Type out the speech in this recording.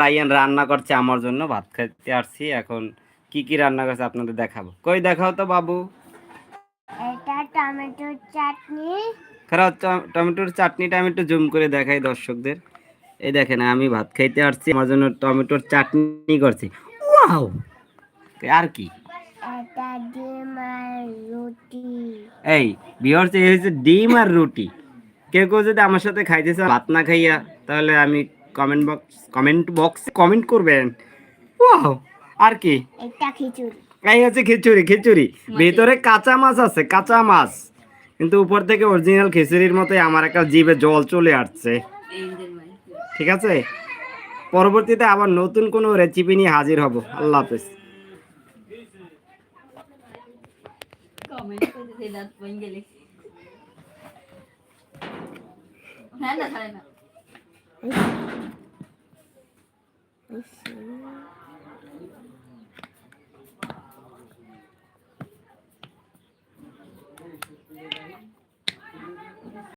Ryan রান্না করছে আমার জন্য ভাত খাইতে আসছি এখন কি কি রান্না করছে আপনাদের দেখাবো। কই দেখাও তো বাবু। এটা টমেটোর চাটনি। খারাপ টমেটোর চাটনিটা আমি একটু জুম করে দেখাই দর্শকদের। এই দেখেন আমি ভাত খাইতে আসছি আমার জন্য টমেটোর চাটনি করছি। ওয়াও! আর কি? এটা ডিম আর রুটি। এই বিহার্স এই হচ্ছে ডিম আর রুটি। কেউ কেউ যদি আমার সাথে খাইতে চান ভাত না খাইয়া তাহলে আমি comment box comment box comment করবেন। ওয়াও আর কি? এটা খিচুড়ি। এই হচ্ছে খিচুড়ি খিচুড়ি। ভিতরে কাঁচা মাছ আছে কাঁচা মাছ। কিন্তু উপর থেকে অরিজিনাল খিচুড়ির মতোই আমার একটা জিভে জল চলে আসছে। ঠিক আছে? পরবর্তীতে আবার নতুন কোনো রেসিপি নিয়ে হাজির হব। আল্লাহ হাফেজ। হ্যাঁ না। হয় না ইস,